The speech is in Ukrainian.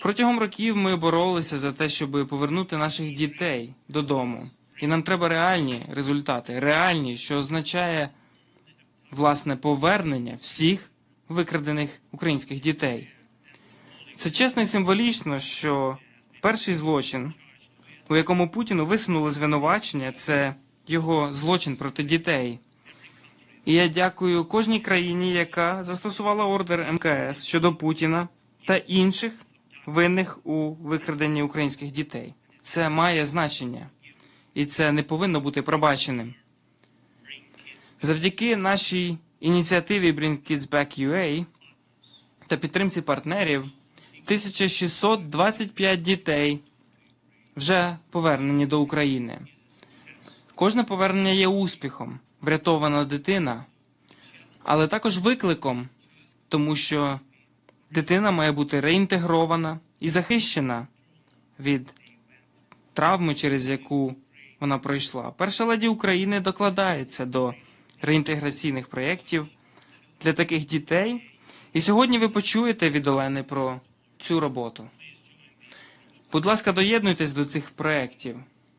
Протягом років ми боролися за те, щоб повернути наших дітей додому. І нам треба реальні результати, реальні, що означає власне повернення всіх викрадених українських дітей. Це чесно і символічно, що перший злочин, у якому Путіну висунули звинувачення, це його злочин проти дітей. І я дякую кожній країні, яка застосувала ордер МКС щодо Путіна та інших винних у викраденні українських дітей. Це має значення, і це не повинно бути пробаченим. Завдяки нашій ініціативі Bring Kids Back UA та підтримці партнерів 1625 дітей вже повернені до України. Кожне повернення є успіхом, врятована дитина, але також викликом, тому що дитина має бути реінтегрована і захищена від травми, через яку вона пройшла. Перша леді України докладається до реінтеграційних проєктів для таких дітей. І сьогодні ви почуєте від Олени про цю роботу. Будь ласка, доєднуйтесь до цих проєктів.